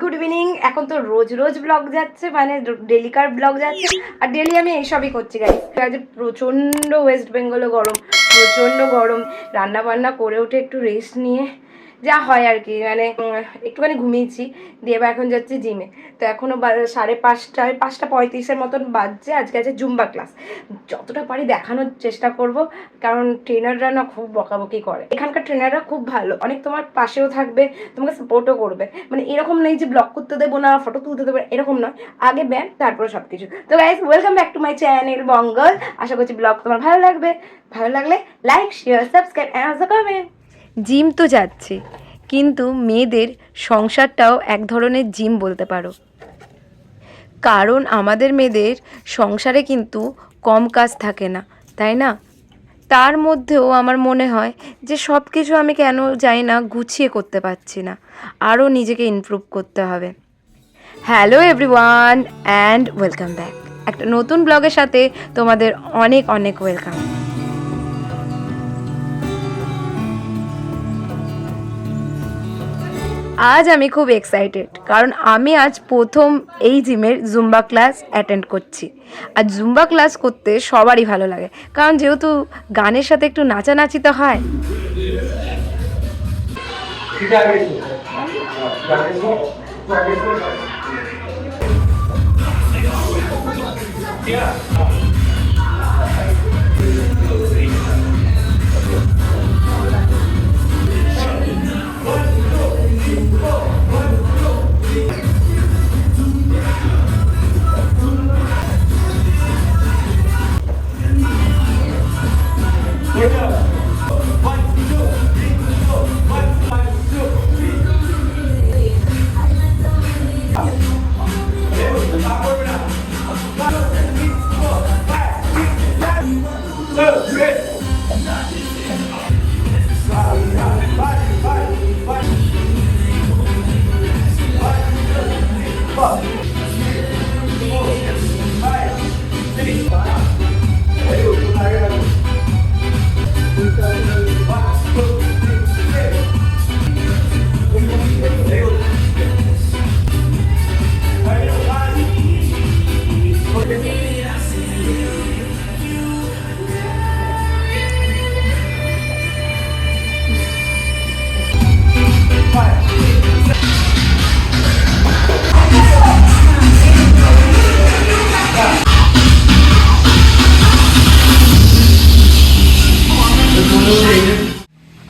Good evening এখন তো রোজ রোজ blog যাচ্ছে মানে ডেলিকার ব্লগ যাচ্ছে? আর ডেলি আমি এইসবই করছি গাইস আজ প্রচণ্ড ওয়েস্ট বেঙ্গলে গরম, প্রচণ্ড গরম। রান্না বান্না করে উঠে একটু রেস্ট নিয়ে যা হয় আর কি মানে একটুখানি ঘুমিয়েছি, দিয়ে এবার এখন যাচ্ছি জিমে তো এখনও সাড়ে পাঁচটায় পাঁচটা পঁয়ত্রিশের মতন বাজছে, আজকে আছে জুম্বা ক্লাস যতটা পারি দেখানোর চেষ্টা করব, কারণ ট্রেনাররা না খুব বকাবকি করে। এখানকার ট্রেনাররা খুব ভালো। অনেক তোমার পাশেও থাকবে, তোমাকে সাপোর্টও করবে। মানে এরকম নেই যে ব্লগ করতে দেবো না ফটো তুলতে দেবো এরকম নয়। আগে ব্যান, তারপরে সব কিছু তো guys welcome back to my channel বঙ্গল আশা করছি ব্লগ তোমার ভালো লাগবে। ভালো লাগলে like share subscribe and comment gym তো যাচ্ছে, কিন্তু মেয়েদের সংসারটাও এক ধরনের জিম বলতে পারো। কারণ আমাদের মেয়েদের সংসারে কিন্তু কম কাজ থাকে না, তাই না? তার মধ্যেও আমার মনে হয় যে সব কিছু আমি কেন যাই না গুছিয়ে করতে পারছি না, আরও নিজেকে ইমপ্রুভ করতে হবে। Hello everyone and welcome back একটা নতুন ব্লগের সাথে তোমাদের অনেক অনেক ওয়েলকাম আজ আমি খুব এক্সাইটেড কারণ আমি আজ প্রথম এই জিমের জুম্বা ক্লাস অ্যাটেন্ড করছি। আর জুম্বা ক্লাস করতে সবারই ভালো লাগে, কারণ যেহেতু গানের সাথে একটু নাচানাচি তো হয়।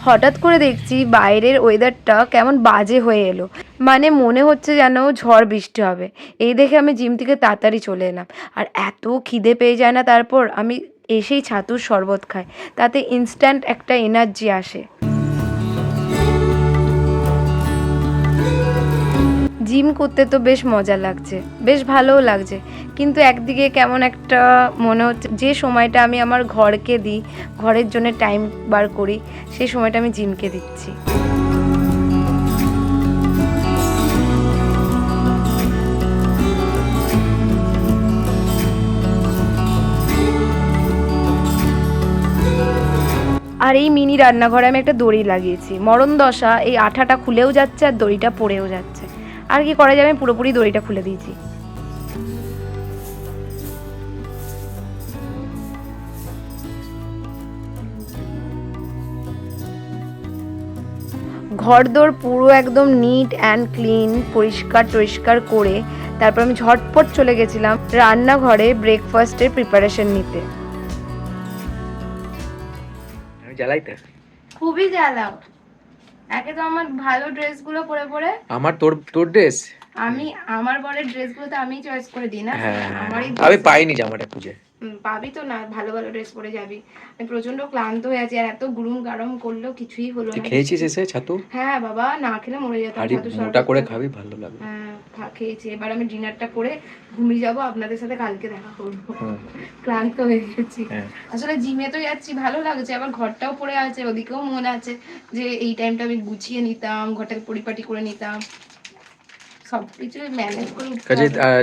হঠাৎ করে দেখছি বাইরের ওয়েদারটা কেমন বাজে হয়ে এলো। মানে মনে হচ্ছে যেন ঝড় বৃষ্টি হবে। এই দেখে আমি জিম থেকে তাড়াতাড়ি চলে এলাম। আর এত খিদে পেয়ে যায় না তারপর আমি এসেই ছাতুর শরবত খাই। তাতে ইনস্ট্যান্ট একটা এনার্জি আসে। জিম করতে তো বেশ মজা লাগছে, বেশ ভালোও লাগছে। কিন্তু একদিকে কেমন একটা মনে হচ্ছে, যে সময়টা আমি আমার ঘরকে দিই, ঘরের জন্য টাইম বার করি, সেই সময়টা আমি জিমকে দিচ্ছি। আর এই মিনি রান্নাঘরে আমি একটা দড়ি লাগিয়েছি। মরণ দশা এই আঠাটা খুলেও যাচ্ছে আর দড়িটা পড়েও যাচ্ছে। আর কি করা যাবে? আমি পুরোপুরি দড়িটা খুলে দিয়েছি। ঘরদোর পুরো একদম নিট অ্যান্ড ক্লিন পরিষ্কার টরিষ্কার করে তারপর আমি ঝটপট চলে গেছিলাম রান্নাঘরে ব্রেকফাস্টের প্রিপারেশন নিতে। আমি জ্বালাই তো। খুবই জ্বালাও। একে তো আমার ভালো ড্রেসগুলো পরে পরে। আমার তোর তোর ড্রেস? আমি আমার বরের ড্রেসগুলো তো আমি চয়েস করে দিই না। হ্যাঁ আমারই আমি পাইনি জামাটা খুঁজে। পাবি তো না ভালো ভালো ড্রেস পরে যাবি। আমি প্রচণ্ড ক্লান্ত হয়ে আছি আর এত গুরুম গরম করল কিছুই হলো না। খেয়েছিস এসে ছাতু? হ্যাঁ বাবা না খেলে মরে যেতাম ছাতু মোটা করে। খাবি ভালো লাগবে। হ্যাঁ খেয়েছি। এবার আমি ডিনারটা করে ঘুমিয়ে যাব আপনাদের সাথে কালকে দেখা করব। ক্লান্ত হয়ে গেছি। হ্যাঁ। আসলে জিমে তো যাচ্ছি ভালো লাগছে আবার ঘরটাও পড়ে আছে ওদিকেও মন আছে যে এই টাইমটা আমি গুছিয়ে নিতাম ঘরটাকে পরিপাটি করে নিতাম। সবকিছু ম্যানেজ করে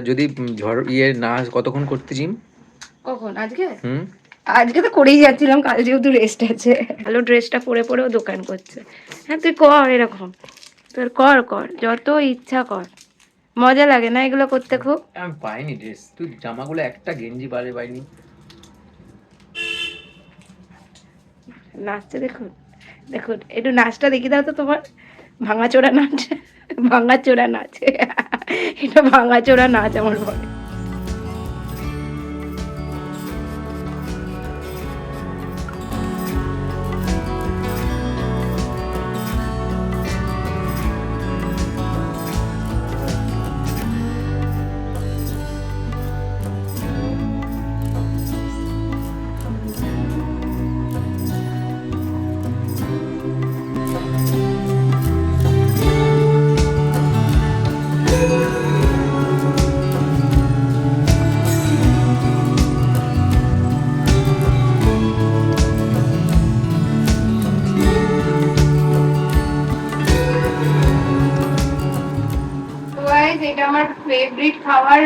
যদি ঝড় ইয়ে না কতক্ষণ করতে জিম কখন? আজকে? আজকে তো করেই যাচ্ছিলাম কাল যেহেতু রেস্ট আছে। ভালো ড্রেসটা পরে পরেও দোকান করছে। হ্যাঁ তুই কর এরকম। তোর কর কর। যত ইচ্ছা কর। মজা লাগে না এগুলো করতে খুব? আমি পাইনি ড্রেস তুই জামাগুলো একটা গেঞ্জি বারে পাইনি। নাচছে দেখুন। দেখুন একটু নাচটা দেখি দাও তো তোমার। ভাঙাচোরা নাচ। ভাঙাচোরা নাচ। এটা ভাঙাচোরা নাচ আমার বলে।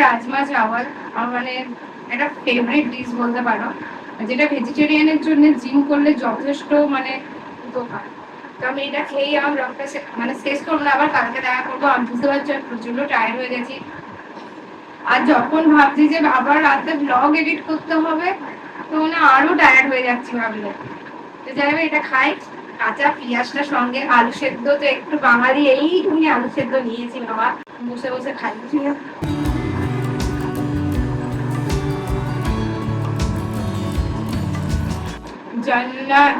রাজমা চাওয়াল আমার মানে একটা ফেভারিট ডিশ বলতে পারো, যেটা ভেজিটেরিয়ানের জন্য জিম করলে যথেষ্ট মানে উপকার। তো আমি এটা খেয়েই আমার ব্লগটা মানে শেষ করব না, আবার কালকে দেখা করব। আমি বুঝতে পারছি আমি টায়ার্ড হয়ে গেছি। আর যখন ভাবছি যে আবার রাতে ব্লগ এডিট করতে হবে, তো মানে আরও টায়ার্ড হয়ে যাচ্ছি ভাবলে। তো যাই হোক, এটা খাই। কাঁচা পেঁয়াজটা সঙ্গে আলু সেদ্ধ, তো একটু বাঙালি এইটুকুনি আলু সেদ্ধ নিয়েছি বাবা। বসে বসে খাচ্ছি জান্নাত।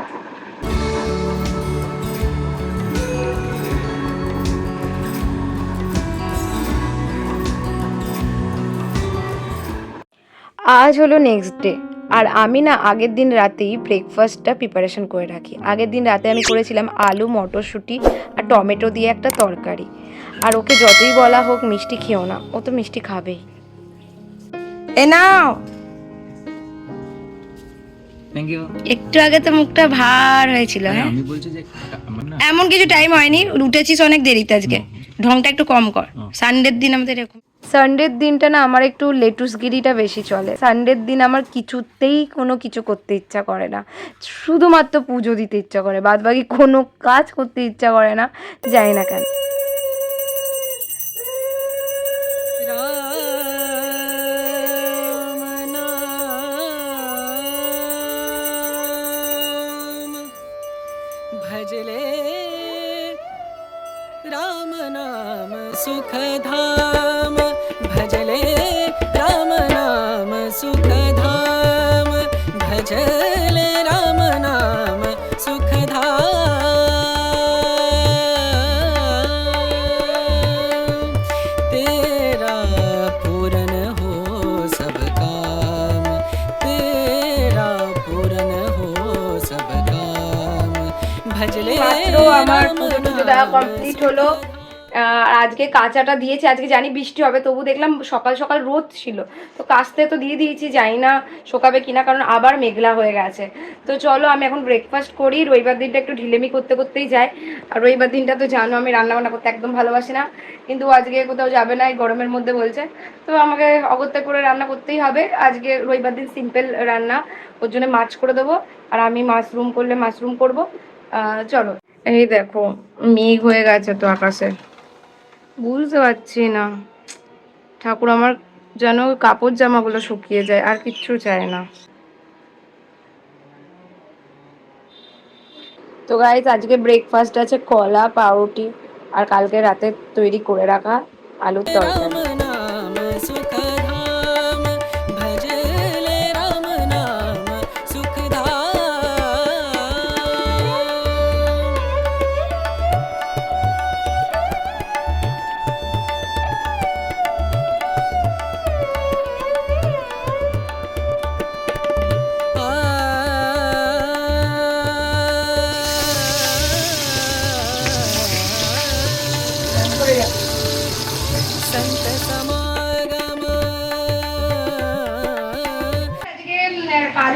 আজ হলো নেক্সট ডে আর আমি না আগের দিন রাতেই ব্রেকফাস্টটা প্রিপারেশন করে রাখি। আগের দিন রাতে আমি করেছিলাম আলু মটরশুঁটি আর টমেটো দিয়ে একটা তরকারি। আর ওকে যতই বলা হোক মিষ্টি খেও না ও তো মিষ্টি খাবেই। এ নাও। থ্যাংক ইউ একটু আগে তো মুখটা ভার হয়েছিল হ্যাঁ? আমি বলছি যে এমন কিছু টাইম হয়নি উঠেছিস অনেক দেরিতে আজকে। ঢংটা একটু কম কর। সানডের দিন আমাদের এরকম সানডের দিনটা না আমার একটু লেটুসগিরিটা বেশি চলে। সানডের দিন আমার কিছুতেই কোনো কিছু করতে ইচ্ছা করে না। শুধুমাত্র পুজো দিতে ইচ্ছা করে বাদ বাকি কোনো কাজ করতে ইচ্ছা করে না যাই না কেন। भजले राम नाम सुखधाम तेरा पूरन हो सब काम तेरा पूरन हो सब काम भजले মাত্র আমার राम পুজো টুজো দেওয়া नाम কমপ্লিট হলো আহ, আর আজকে কাঁচাটা দিয়েছি আজকে জানি বৃষ্টি হবে তবু দেখলাম সকাল সকাল রোদ ছিল তো কাস্তে তো দিয়ে দিয়েছি জানি না, শোকাবে কিনা কারণ আবার মেঘলা হয়ে গেছে। তো চলো, আমি এখন ব্রেকফাস্ট করি, রবিবার দিনটা একটু ঢিলেমি করতে করতেই যাই আর রবিবার দিনটা তো জানো, আমি রান্না বান্না করতে একদম ভালোবাসি না। কিন্তু আজকে কোথাও যাবে না, এই গরমের মধ্যে বলছে। তো আমাকে অগত্যা করে রান্না করতেই হবে। আজকে রবিবার দিন সিম্পল রান্না, ওর জন্য মাছ করে দেবো। আর আমি মাশরুম করলে মাশরুম করব। চলো। এই দেখো, মেঘ হয়ে গেছে তো আকাশে। বুঝতে পারছি না। ঠাকুর আমার যেন কাপড় জামাগুলো শুকিয়ে যায় আর কিচ্ছু চায় না। তো গাইজ আজকে ব্রেকফাস্ট আছে কলা পাউরুটি আর কালকে রাতে তৈরি করে রাখা আলুর তরকারি।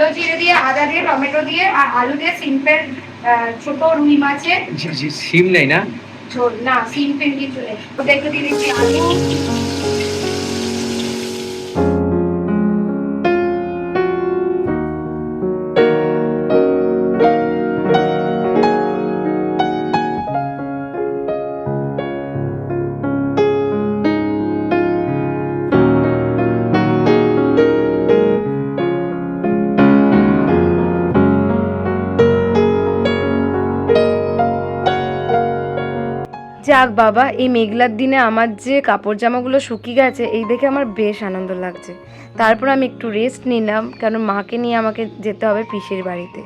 সর্ষে দিয়ে আদা দিয়ে টমেটো দিয়ে আর আলু দিয়ে সিম্পল ছোট রুই মাছের জি জি সিম নেই না? ছোট না সিম্পল কিছু নেই ওটা একটু দিয়ে দিচ্ছি আলু। যাক বাবা, এই মেঘলার দিনে আমার যে কাপড় জামাগুলো শুকিয়ে গেছে, এই দেখে আমার বেশ আনন্দ লাগছে। তারপর আমি একটু রেস্ট নিলাম কারণ মাকে নিয়ে আমাকে যেতে হবে পিসির বাড়িতে।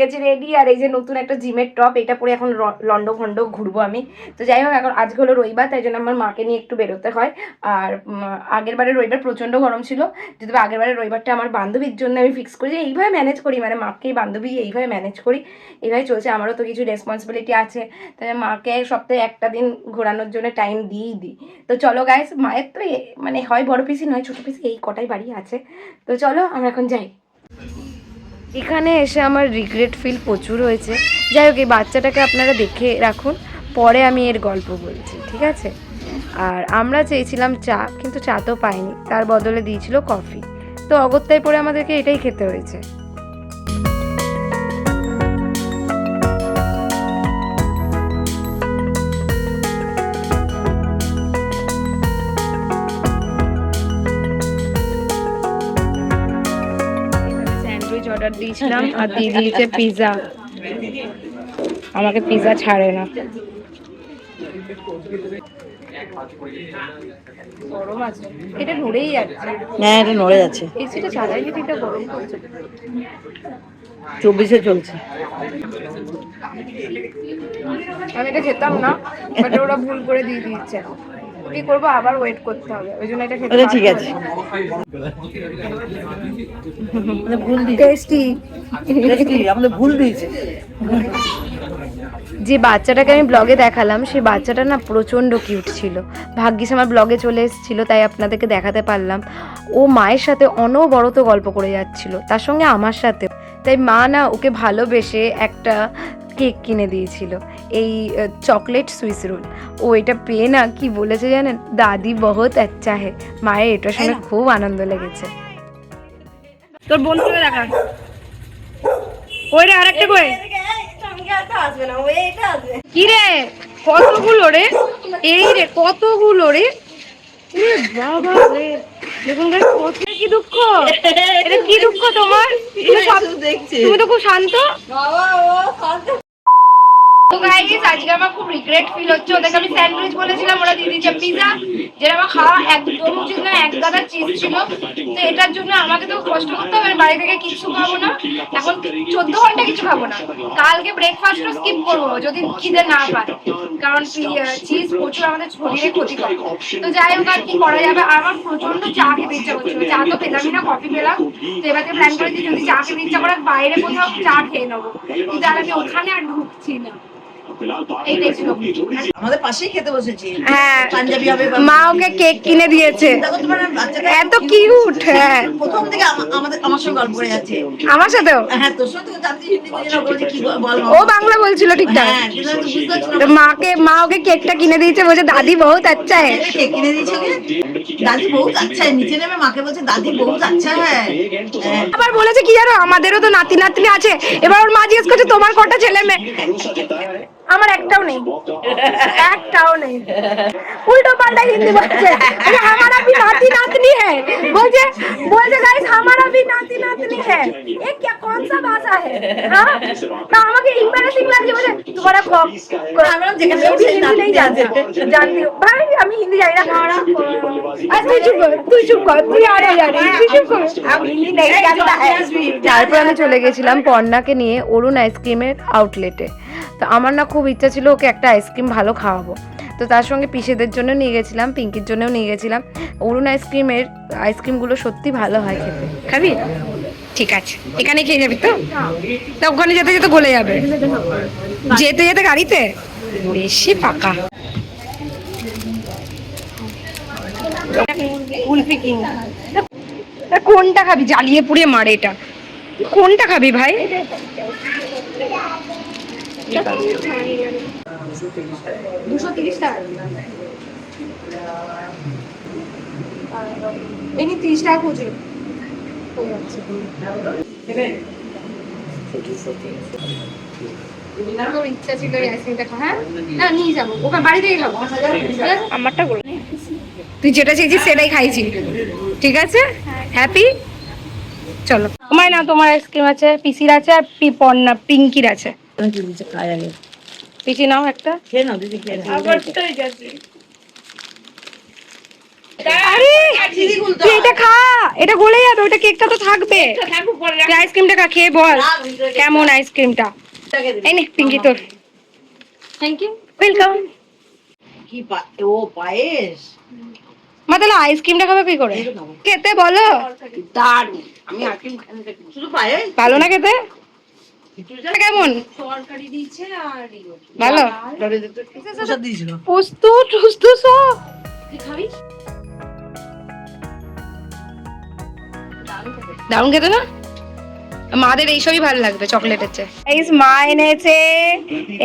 গেছি রেডি আর এই যে নতুন একটা জিমের টপ এটা পরে এখন লন্ড ভন্ড ঘুরবো আমি। তো যাই হোক, এখন আজকে হলো রবিবার, তাই জন্য আমার মাকে নিয়ে একটু বেরোতে হয়। আর আগের বারে রবিবার প্রচণ্ড গরম ছিল, যদি আগের বারে রবিবারটা আমার বান্ধবীর জন্য আমি ফিক্স করি, যে এইভাবে ম্যানেজ করি মানে মাকে, বান্ধবী এইভাবে ম্যানেজ করি, এইভাবে চলছে, আমারও তো কিছু রেসপন্সিবিলিটি আছে। তাই মাকে সপ্তাহে একটা দিন ঘোরানোর জন্য টাইম দিয়েই দিই। তো চলো গাইস মায়ের তো মানে হয় বড় পিসি নয় ছোটো পিসি এই কটাই বাড়ি আছে। তো চলো, আমরা এখন যাই। এখানে এসে আমার রিগ্রেট ফিল প্রচুর হয়েছে। যাই হোক, এই বাচ্চাটাকে আপনারা দেখে রাখুন, পরে আমি এর গল্প বলছি, ঠিক আছে? আর আমরা চেয়েছিলাম চা, কিন্তু চা তো পাইনি, তার বদলে দিয়েছিল কফি তো অগত্যায় পরে আমাদেরকে এটাই খেতে হয়েছে। দিয়েছিলাম আর দিয়ে দিয়েছে পিৎজা আমাকে পিৎজা ছাড়ে না। গরম আছে। এটা নড়েই যাচ্ছে। হ্যাঁ এটা নড়ে যাচ্ছে। এসিটা এটা গরম করছে। চব্বিশে চলছে। আমি এটা খেতাম না বাট ওরা ভুল করে দিয়ে দিচ্ছে কি করব? আবার ওয়েট করতে হবে। ওই জন্য এটা খেতে ঠিক আছে। ভুল টেস্টি আমাদের ভুল দিয়েছে। যে বাচ্চাটাকে আমি ব্লগে দেখালাম সেই বাচ্চাটা না প্রচণ্ড কিউট ছিল। ভাগ্যিস আমার ব্লগে চলে এসেছিল তাই আপনাদেরকে দেখাতে পারলাম। ও মায়ের সাথে অনবরত গল্প করে যাচ্ছিল তার সঙ্গে আমার সাথে তাই মা না ওকে ভালোবেসে একটা কেক কিনে দিয়েছিল এই চকলেট সুইস রোল ও এটা পেয়ে না কি বলেছে জানেন? দাদি বহুত আচ্ছা হে মায়ের এটা শুনে খুব আনন্দ লেগেছে। তোর বন্ধুকে দেখা ওই রে আরেকটা কই? কি রে? কতগুলো রে? এই রে কতগুলো রে? বাবা রে। দেখুন guys, কি দুঃখ? এটা কি দুঃখ তোমার? তুমি তো খুব শান্ত। তো গাইস আজকে আমার খুব স্যান্ডউইচ বলেছিলাম, ওরা দিয়ে দিয়েছে পিজা যেটা খাওয়া একদম এক গাদা চিজ ছিল। তো এটার জন্য আমাকে তো কষ্ট করতে হবে বাড়ি থেকে কিছু খাব না। এখন চোদ্দ ঘণ্টা কিছু খাব না। কালকে ব্রেকফাস্টও স্কিপ করব, যদি খিদে না পায়। কারণ চিজ প্রচুর আমাদের শরীরে ক্ষতি করে তো যাই হোক, আর কি করা যাবে? আমার প্রচণ্ড চা খেতে ইচ্ছা করছিল। চা তো পেলামই না কফি পেলাম। তো এবারে প্ল্যান যদি চা খেতে ইচ্ছা করে, বাইরে কোথাও চা খেয়ে নেব। কিন্তু আমি ওখানে আর ঢুকছি না। আমাদের পাশেই খেতে বসেছি। হ্যাঁ। পাঞ্জাবি হবে মা ওকে কেক কিনে দিয়েছে। এত কিউট হ্যাঁ। প্রথম থেকে আমাদের আমার সঙ্গে গল্প করে যাচ্ছে। আমার সাথেও? হ্যাঁ তোর বল ও বাংলা বলছিল ঠিকঠাক। হ্যাঁ মাকে মা ওকে কেকটা কিনে দিয়েছে বলছে দাদি বহুত আচ্ছা হ্যাঁ। কিনে দিয়েছে দাদি বহুত আচ্ছা है নিচে নেমে মাকে বলছে দাদি বহুত আচ্ছা হ্যাঁ। আবার বলেছে কি জানো আমাদেরও তো নাতি নাতনি আছে। এবার ওর মা জিজ্ঞেস করছে তোমার কটা ছেলে মেয়ে? আমার একটাও নেই একটাও নেই উল্টো পাল্টা হিন্দি বলছে বলছে, हमारा भी नाती नातनी है বলছে বলছে गाइस हमारा भी नाती नातनी है ये क्या कौन सा भाषा है हाँ तो আমাকে এম্বারেসিং লাগছে বলে তোমারা ক আমরা যেখানে मैं भी বসে हिंदी नहीं নাতি जानती जानती हूँ भाई আমি হিন্দি জানি না আচ্ছা তুই চুপ কর তুই চুপ কর তুই আরে জানি তুই চুপ কর আমি হিন্দি নেই জানতা তারপর আমি চলে গেছিলাম পর্ণাকে নিয়ে অরুণ আইসক্রিমের আউটলেটে তো আমার না খুব ইচ্ছা ছিল ওকে একটা আইসক্রিম ভালো খাওয়াবো। তো তার সঙ্গে পিসেদের জন্য নিয়ে গেছিলাম, পিঙ্কির জন্যও নিয়ে গেছিলাম। অরুণ আইসক্রিমের আইসক্রিমগুলো সত্যি ভালো হয় খেতে। খাবি? ঠিক আছে। এখানে খেয়ে যাবি তো? না, ওখানে যেতে যেতে গলে যাবে। যেতে যেতে গাড়িতে? বেশি পাকা কোনটা খাবি? জ্বালিয়ে পুড়িয়ে মারে এটা। কোনটা খাবি ভাই? দুশো তিরিশ টাকা। এমনি তিরিশ টাকা খুচরো তোর ইচ্ছা ছিল আইসক্রিমটা হ্যাঁ? না নিয়ে যাব। ওখানে বাড়ি থেকে খাব আমারটা বলে। তুই যেটা চেয়েছিস সেটাই খাইছি ঠিক আছে? হ্যাপি চলো তোমায় না তোমার আইসক্রিম আছে পিসির আছে আর পি পন্না পিঙ্কির আছে। পিসি নাও একটা। এটা খা এটা গলে যাবে ওটা কেকটা তো থাকবে। আইসক্রিমটা খা খেয়ে বল কেমন আইসক্রিমটা। এই নে পিঙ্কি তোর। থ্যাংক ইউ ওয়েলকাম কি ও পায়েস? মা তাহলে আইসক্রিমটা খাবে কি করে? খেতে বলো। শুধু ভালো না খেতে? কেমন? ভালো? প্রসাদ দিয়েছিল। পোস্ত টোস্ত সব। দারুণ খেতে না? মাদের এইসবই ভালো লাগবে চকলেটের চেয়ে। এই মা এনেছে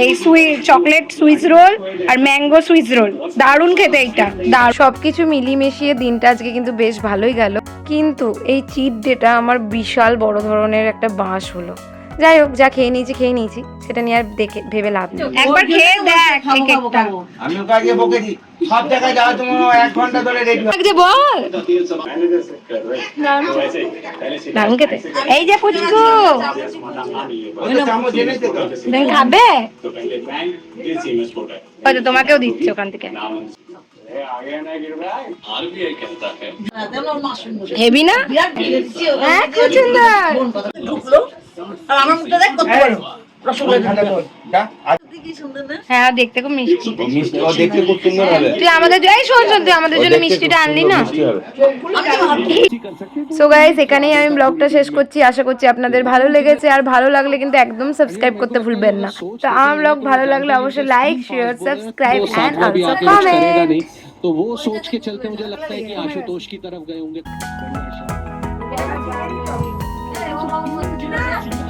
এই সুই চকলেট সুইস রোল আর ম্যাঙ্গো সুইস রোল। দারুণ খেতে এইটা। দারুণ। সবকিছু মিলিয়ে মিশিয়ে দিনটা আজকে কিন্তু বেশ ভালোই গেল। কিন্তু এই চিট ডেটা আমার বিশাল বড় ধরনের একটা বাঁশ হলো। যাই হোক যা খেয়ে নিয়েছি খেয়ে নিয়েছি। সেটা নিয়ে আর দেখে ভেবে লাভ নেই। একবার খেয়ে দেখ কেকটা আমি ওকে আগে বকেছি। সব জায়গায় যাওয়ার জন্য এক ঘণ্টা ধরে রেডি বল। খেতে এই যে পুচকু। তুমি খাবে? হয়তো তোমাকেও দিচ্ছে ওখান থেকে। হেভি না? হ্যাঁ, খুব সুন্দর। বোন কথা ঢুকলো আর আমার মুখটা দেখ কত বড় রসগোল্লা ঠান্ডা কর, যা। আর সত্যি কি সুন্দর না হ্যাঁ দেখতে খুব মিষ্টি মিষ্টি ও দেখতে খুব সুন্দর হবে তুই আমাদের জ- এই শোন শোন তুই আমাদের জন্য মিষ্টিটা আনলি না মিষ্টি হবে আমি তো ভাবছি সো গাইস এখানেই আমি ব্লগটা শেষ করছি আশা করছি আপনাদের ভালো লেগেছে আর ভালো লাগলে কিন্তু একদম সাবস্ক্রাইব করতে ভুলবেন না তো আমার ব্লগ ভালো লাগলে অবশ্যই লাইক শেয়ার সাবস্ক্রাইব तो এন্ড साथ में भी অলসো आके कुछ करेगा কমেন্ট नहीं तो वो सोच के चलते मुझे लगता है कि आशुतोष की तरफ गए होंगे 妈